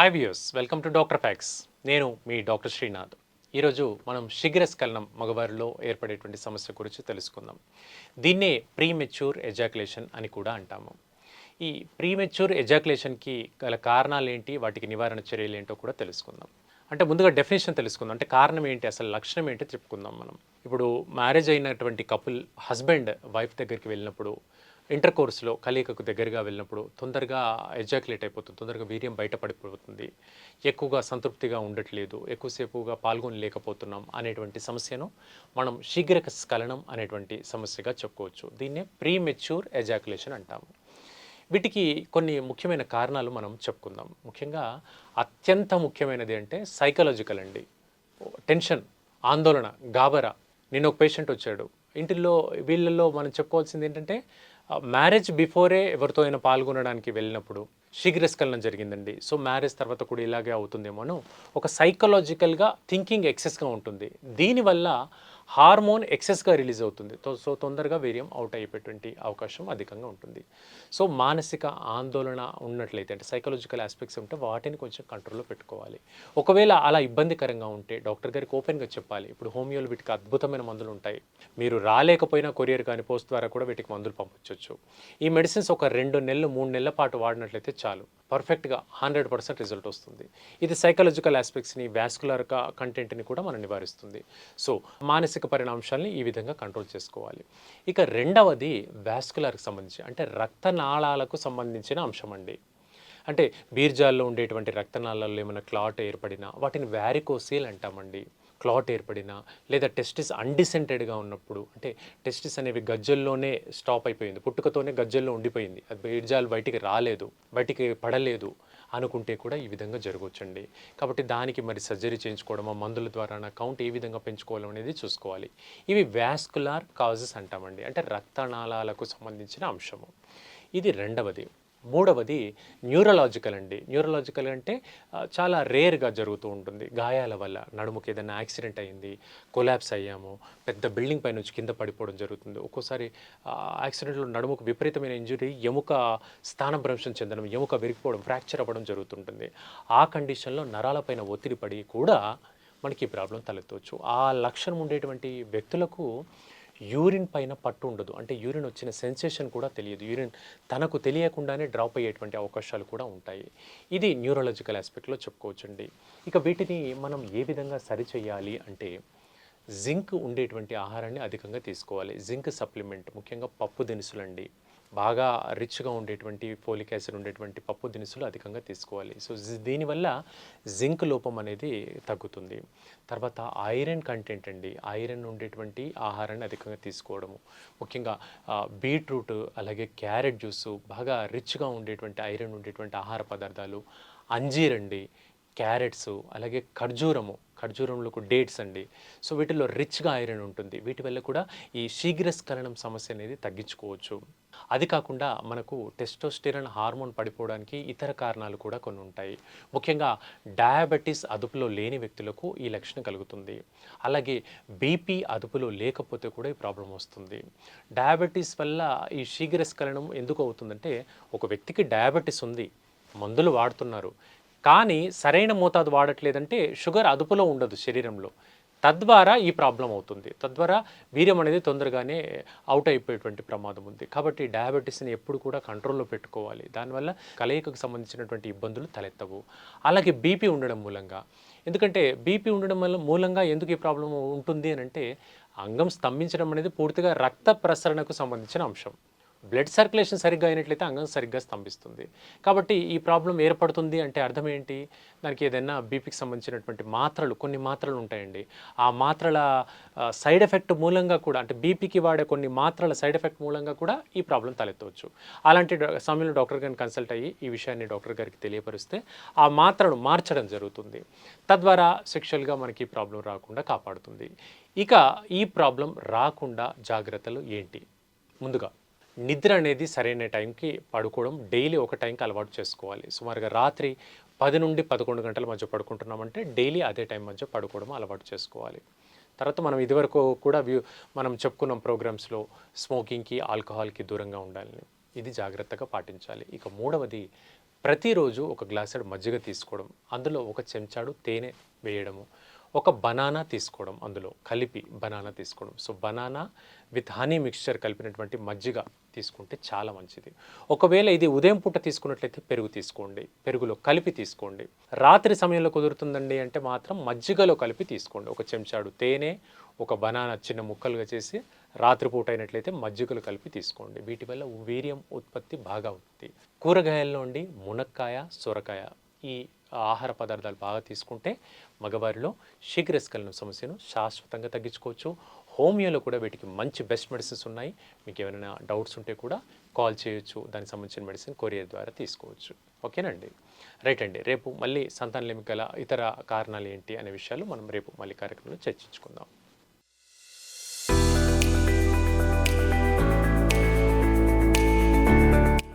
Hi views welcome to doctor facts నేను మీ doctor Srinath ఈరోజు మనం శిఖరస్ఖలనం మగవారిలో ఏర్పడేటువంటి సమస్య గురించి తెలుసుకుందాం. దీన్నే ప్రీమెచ్యూర్ ఎజాకులేషన్ అని కూడా అంటాము. ఈ ప్రీమెచ్యూర్ ఎజాకులేషన్కి గల కారణాలు ఏంటి వాటికి నివారణ చర్యలు ఏంటో కూడా తెలుసుకుందాం. అంటే ముందుగా డెఫినేషన్ తెలుసుకుందాం. అంటే కారణం ఏంటి అసలు లక్షణం ఏంటి చెప్పుకుందాం మనం. ఇప్పుడు మ్యారేజ్ అయినటువంటి కపుల్ హస్బెండ్ వైఫ్ దగ్గరికి వెళ్ళినప్పుడు ఇంటర్ కోర్సులో కలయికకు దగ్గరగా వెళ్ళినప్పుడు తొందరగా ఎగ్జాక్యులేట్ అయిపోతుంది తొందరగా వీర్యం బయటపడిపోతుంది. ఎక్కువగా సంతృప్తిగా ఉండట్లేదు ఎక్కువసేపుగా పాల్గొనలేకపోతున్నాం అనేటువంటి సమస్యను మనం శీఘ్ర స్ఖలనం అనేటువంటి సమస్యగా చెప్పుకోవచ్చు. దీన్నే ప్రీ మెచ్యూర్ ఎజాక్యులేషన్ అంటాము. వీటికి కొన్ని ముఖ్యమైన కారణాలు మనం చెప్పుకుందాం. ముఖ్యంగా అత్యంత ముఖ్యమైనది అంటే సైకలాజికల్ అండి. టెన్షన్ ఆందోళన గాబరా. నిన్న ఒక పేషెంట్ వచ్చాడు. ఇంటిలో వీళ్ళల్లో మనం చెప్పుకోవాల్సింది ఏంటంటే మ్యారేజ్ బిఫోరే ఎవరితో అయినా పాల్గొనడానికి వెళ్ళినప్పుడు శీఘ్రస్ఖలనం జరిగిందండి. సో మ్యారేజ్ తర్వాత కూడా ఇలాగే అవుతుందేమోను ఒక సైకలాజికల్గా థింకింగ్ ఎక్సెస్గా ఉంటుంది. దీనివల్ల హార్మోన్ ఎక్సెస్గా రిలీజ్ అవుతుంది. సో తొందరగా వీర్యం అవుట్ అయ్యేటువంటి అవకాశం అధికంగా ఉంటుంది. సో మానసిక ఆందోళన ఉన్నట్లయితే అంటే సైకలాజికల్ ఆస్పెక్ట్స్ ఉంటే వాటిని కొంచెం కంట్రోల్లో పెట్టుకోవాలి. ఒకవేళ అలా ఇబ్బందికరంగా ఉంటే డాక్టర్ గారికి ఓపెన్గా చెప్పాలి. ఇప్పుడు హోమియోలో వీటికి అద్భుతమైన మందులు ఉంటాయి. మీరు రాలేకపోయినా కొరియర్ కానీ పోస్ట్ ద్వారా కూడా వీటికి మందులు పంపించవచ్చు ఈ మెడిసిన్స్ ఒక రెండు నెలలు మూడు నెలల పాటు వాడినట్లయితే చాలు. పర్ఫెక్ట్గా హండ్రెడ్ పర్సెంట్ రిజల్ట్ వస్తుంది. ఇది సైకలాజికల్ ఆస్పెక్ట్స్ని వ్యాస్కులర్ కంటెంట్ని కూడా మనం నివారిస్తుంది. సో మానసిక పరిణాంశాలని ఈ విధంగా కంట్రోల్ చేసుకోవాలి. ఇక రెండవది వ్యాస్కులర్కి సంబంధించి అంటే రక్తనాళాలకు సంబంధించిన అంశం అండి. అంటే బీర్జాల్లో ఉండేటువంటి రక్తనాళాల్లో ఏమైనా క్లాట్ ఏర్పడినా వాటిని వ్యారికోసీల్ అంటామండి క్లాట్ ఏర్పడినా లేదా టెస్టిస్ అన్డిసెంటెడ్గా ఉన్నప్పుడు అంటే టెస్టిస్ అనేవి గజ్జల్లోనే స్టాప్ అయిపోయింది పుట్టుకతోనే గజ్జల్లో ఉండిపోయింది. అది బీర్జాలు బయటికి రాలేదు బయటికి పడలేదు. అనుకుంటే కూడా ఈ విధంగా జరగవచ్చండి కాబట్టి దానికి మరి సర్జరీ చేయించుకోవడమా మందుల ద్వారా కౌంట్ ఏ విధంగా పెంచుకోవడం అనేది చూసుకోవాలి. ఇవి వ్యాస్కులార్ కాజెస్ అంటామండి. అంటే రక్తనాళాలకు సంబంధించిన అంశము. ఇది రెండవది. మూడవది న్యూరలాజికల్ అండి. న్యూరలాజికల్ అంటే చాలా రేర్గా జరుగుతూ ఉంటుంది. గాయాల వల్ల నడుముకి ఏదైనా యాక్సిడెంట్ అయ్యింది కొలాప్స్ అయ్యాము పెద్ద బిల్డింగ్ పై నుంచి కింద పడిపోవడం జరుగుతుంది. ఒక్కోసారి యాక్సిడెంట్లో నడుముకు విపరీతమైన ఇంజురీ ఎముక స్థానభ్రంశం చెందడం ఎముక విరిగిపోవడం ఫ్రాక్చర్ అవ్వడం జరుగుతుంటుంది. ఆ కండిషన్లో నరాలపైన ఒత్తిడి పడి కూడా మనకి ఈ ప్రాబ్లం తలెత్తవచ్చు. ఆ లక్షణం ఉండేటువంటి వ్యక్తులకు యూరిన్ పైన పట్టు ఉండదు. అంటే యూరిన్ వచ్చిన సెన్సేషన్ కూడా తెలియదు. యూరిన్ తనకు తెలియకుండానే డ్రాప్ అయ్యేటువంటి అవకాశాలు కూడా ఉంటాయి. ఇది న్యూరలాజికల్ ఆస్పెక్ట్లో చెప్పుకోవచ్చండి. ఇక వీటిని మనం ఏ విధంగా సరిచేయాలి అంటే జింక్ ఉండేటువంటి ఆహారాన్ని అధికంగా తీసుకోవాలి. జింక్ సప్లిమెంట్ ముఖ్యంగా పప్పు దినుసులండి. బాగా రిచ్గా ఉండేటువంటి ఫోలిక్ యాసిడ్ ఉండేటువంటి పప్పు దినుసులు అధికంగా తీసుకోవాలి. సో దీనివల్ల జింక్ లోపం అనేది తగ్గుతుంది. తర్వాత ఐరన్ కంటెంట్ అండి. ఐరన్ ఉండేటువంటి ఆహారాన్ని అధికంగా తీసుకోవడము. ముఖ్యంగా బీట్రూట్ అలాగే క్యారెట్ జ్యూసు బాగా రిచ్గా ఉండేటువంటి ఐరన్ ఉండేటువంటి ఆహార పదార్థాలు అంజీరండి క్యారెట్స్ అలాగే ఖర్జూరము ఖర్జూరంలో డేట్స్ అండి. సో వీటిలో రిచ్గా ఐరన్ ఉంటుంది. వీటి వల్ల కూడా ఈ శీఘ్రస్ఖలనం సమస్య అనేది తగ్గించుకోవచ్చు. అది కాకుండా మనకు టెస్టోస్టిరన్ హార్మోన్ పడిపోవడానికి ఇతర కారణాలు కూడా కొన్ని ఉంటాయి. ముఖ్యంగా డయాబెటీస్ అదుపులో లేని వ్యక్తులకు ఈ లక్షణం కలుగుతుంది. అలాగే బీపీ అదుపులో లేకపోతే కూడా ఈ ప్రాబ్లం వస్తుంది. డయాబెటీస్ వల్ల ఈ శీఘ్రస్ఖలనం ఎందుకు అవుతుందంటే ఒక వ్యక్తికి డయాబెటీస్ ఉంది మందులు వాడుతున్నారు కానీ సరైన మోతాదు వాడట్లేదంటే షుగర్ అదుపులో ఉండదు శరీరంలో. తద్వారా ఈ ప్రాబ్లం అవుతుంది. తద్వారా వీర్యం అనేది తొందరగానే అవుట్ అయిపోయేటువంటి ప్రమాదం ఉంది. కాబట్టి డయాబెటీస్ని ఎప్పుడు కూడా కంట్రోల్లో పెట్టుకోవాలి. దానివల్ల కలయికకు సంబంధించినటువంటి ఇబ్బందులు తలెత్తవు. అలాగే బీపీ ఉండడం మూలంగా. ఎందుకంటే బీపీ ఉండడం వల్ల మూలంగా ఎందుకు ఈ ప్రాబ్లం ఉంటుంది అని అంటే అంగం స్తంభించడం అనేది పూర్తిగా రక్త ప్రసరణకు సంబంధించిన అంశం. బ్లడ్ సర్క్యులేషన్ సరిగ్గా అయినట్లయితే అంగం సరిగ్గా స్తంభిస్తుంది. కాబట్టి ఈ ప్రాబ్లం ఏర్పడుతుంది అంటే అర్థం ఏంటి? దానికి ఏదైనా బీపీకి సంబంధించినటువంటి మాత్రలు కొన్ని మాత్రలు ఉంటాయండి. ఆ మాత్రల సైడ్ ఎఫెక్ట్ మూలంగా కూడా అంటే బీపీకి వాడే కొన్ని మాత్రల సైడ్ ఎఫెక్ట్ మూలంగా కూడా ఈ ప్రాబ్లం తలెత్తవచ్చు. అలాంటి సమయంలో డాక్టర్ గారిని కన్సల్ట్ అయ్యి ఈ విషయాన్ని డాక్టర్ గారికి తెలియపరిస్తే ఆ మాత్రను మార్చడం జరుగుతుంది. తద్వారా సెక్షువల్గా మనకి ఈ ప్రాబ్లం రాకుండా కాపాడుతుంది. ఇక ఈ ప్రాబ్లం రాకుండా జాగ్రత్తలు ఏంటి? ముందుగా నిద్ర అనేది సరైన టైంకి పడుకోవడం డైలీ ఒక టైంకి అలవాటు చేసుకోవాలి. సుమారుగా రాత్రి పది నుండి పదకొండు గంటల మధ్య పడుకుంటున్నామంటే డైలీ అదే టైం మధ్య పడుకోవడం అలవాటు చేసుకోవాలి. తర్వాత మనం ఇదివరకు కూడా వ్యూ మనం చెప్పుకున్నాం ప్రోగ్రామ్స్లో స్మోకింగ్కి ఆల్కహాల్కి దూరంగా ఉండాలని. ఇది జాగ్రత్తగా పాటించాలి. ఇక మూడవది ప్రతిరోజు ఒక గ్లాసుడు మజ్జిగ తీసుకోవడం. అందులో ఒక చెంచాడు తేనె వేయడము. ఒక బనానా తీసుకోవడం అందులో కలిపి బనానా తీసుకోవడం. So banana with honey mixture కలిపినటువంటి మజ్జిగ తీసుకుంటే చాలా మంచిది. ఒకవేళ ఇది ఉదయం పూట తీసుకున్నట్లయితే పెరుగు తీసుకోండి పెరుగులో కలిపి తీసుకోండి. రాత్రి సమయంలో కుదురుతుందండి అంటే మాత్రం మజ్జిగలో కలిపి తీసుకోండి. ఒక చెంచాడు తేనె ఒక బనానా చిన్న ముక్కలుగా చేసి రాత్రిపూట అయినట్లయితే మజ్జిగలు కలిపి తీసుకోండి. వీటి వల్ల వీర్యం ఉత్పత్తి బాగా అవుతుంది కూరగాయల్లో నుండి మునక్కాయ సొరకాయ ఈ ఆహార పదార్థాలు బాగా తీసుకుంటే మగవారిలో శీఘ్రస్ఖలనం సమస్యను శాశ్వతంగా తగ్గించుకోవచ్చు. హోమియోలో కూడా వీటికి మంచి బెస్ట్ మెడిసిన్స్ ఉన్నాయి. మీకు ఏమైనా డౌట్స్ ఉంటే కూడా కాల్ చేయొచ్చు. దానికి సంబంధించిన మెడిసిన్ కొరియర్ ద్వారా తీసుకోవచ్చు. ఓకేనండి? రైట్ అండి. రేపు మళ్ళీ సంతానలేమి గల ఇతర కారణాలు ఏంటి అనే విషయాలు మనం రేపు మళ్ళీ కార్యక్రమంలో చర్చించుకుందాం.